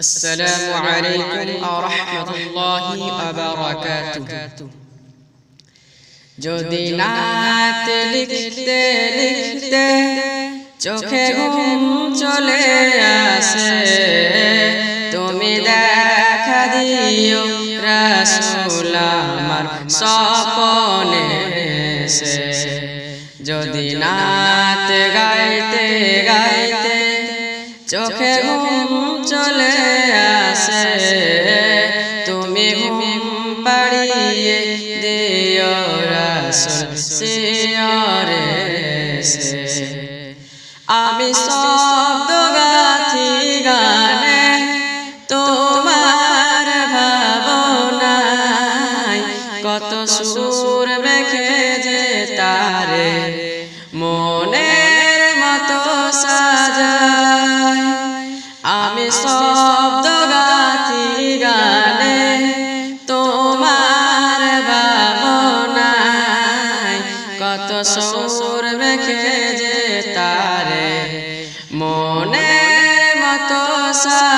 السلام عليكم ورحمة الله وبركاته যদি নাত লিখতে লিখতে চোখে ঘুম চলে আসে তুমি দেখা দিও রাসূল আমার স্বপনে এসে যদি নাত গাইতে গাইতে চোখে চলে আসে, তুমি পাড়িয়ে দিও রাসূল সিয়রে আমি শব্দ গাথি গানে, তোমার ভাবনায় কত সুর শব্দ গাথি গানে তোমার ভাবনায় কত সুর মেখে যে তারে। মনে মতো সাজায়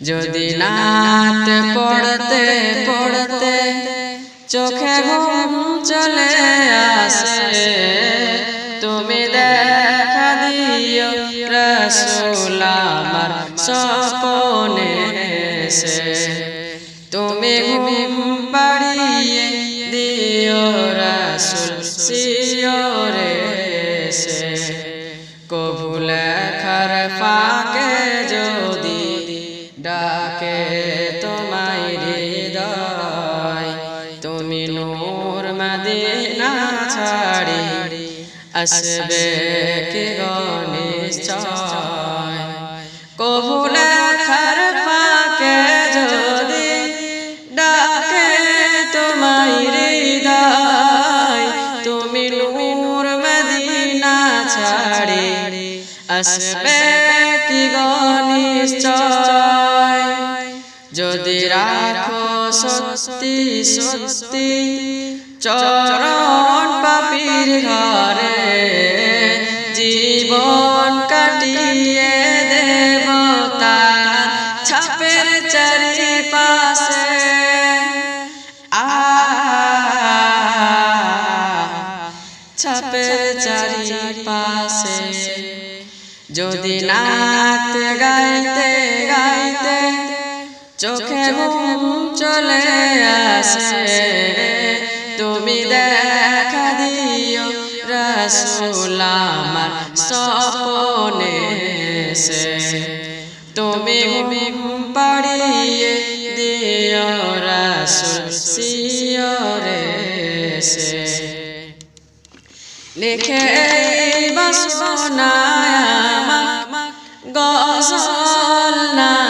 যদি নাত পড়তে পড়তে চোখে ঘুম চলে আসে তুমি দেখা দিও রসুল আমার স্বপনে এসে। তুমি ঘুম পাড়িয়ে দিও রসুল সিয়রে ডাকে তোমায় হৃদয়। তুমি নূর মদিনা ছাড়ি, আসবে কি গনিশ্চয় কবু লেখার ফাঁকে যদি ডাকে তোমায় হৃদয়, তুমি নূর মদিনা ছাড়ি, আসবে কি গনিশ্চয় যদি রাখো সত্যি সত্যি চরণ পাপির ঘরে জীবন কাটিয়ে দেব তার ছাপের চারিপাশে। আ ছাপের চারিপাশে। যদি নাত গাইতে গাইতে চোখে ঘুম চলে আসে। তুমি দেখা দিও রসুল আমার স্বপনে এসে। তুমি ঘুম পাড়িয়ে দিও রসুল সিয়রে সে লিখে বসনায় গসল নাতে পাক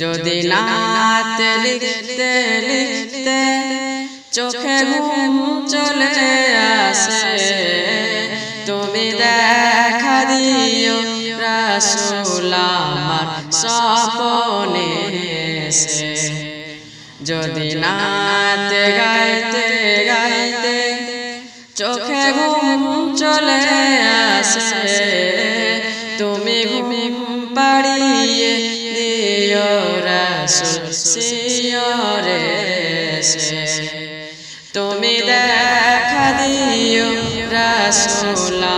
যদি নাত লিখতে লিখতে চোখে ঘুম চলে আসে তুমি দেখা দিও রসুল আমার স্বপনে এসে। যদি নাতে গাইতে গাইতে চোখে ঘুম চলে আসে রাসুল সিয়রে সে। তুমি দেখা দিও রাসুলা